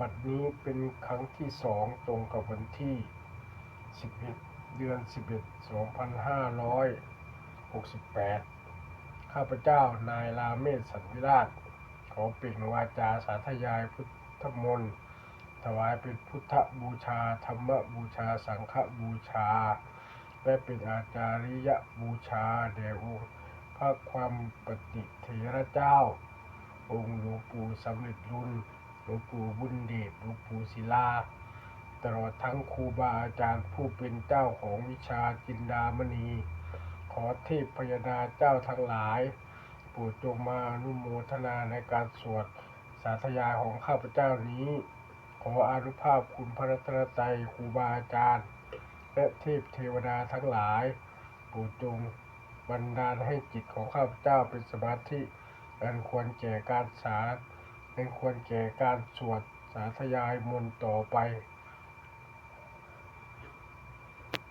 บัดนี้เป็นครั้งที่สองตรงกับวันที่ 11 เดือน 11 2568 ข้าพเจ้านายราเมศสันวิราช ขอเปล่งวาจาสาธยายพุทธมนต์ถวายเป็นพุทธบูชา ธรรมบูชา สังฆบูชา และเป็นอาจาริยบูชาแด่องค์พระความปฏิเถระเจ้า องค์หลวงปู่สำเร็จรุ่น หลวงปู่บุญเดชหลวงปู่ศิลา ตลอดทั้งครูบาอาจารย์ผู้เป็นเจ้าของวิชาจินดามณี ขอเทพพยดาเจ้าทั้งหลายโปรดจงมาอนุโมทนาในการสวดสาธยายของข้าพเจ้านี้ ขออานุภาพคุณพระรัตนตรัยครูบาอาจารย์ และเทพเทวดาทั้งหลายโปรดจงบันดาลให้จิตของข้าพเจ้าเป็นสมาธิอันควรแก่การสาธ อันควรแก่การสวดสาธยายมนต์ต่อไป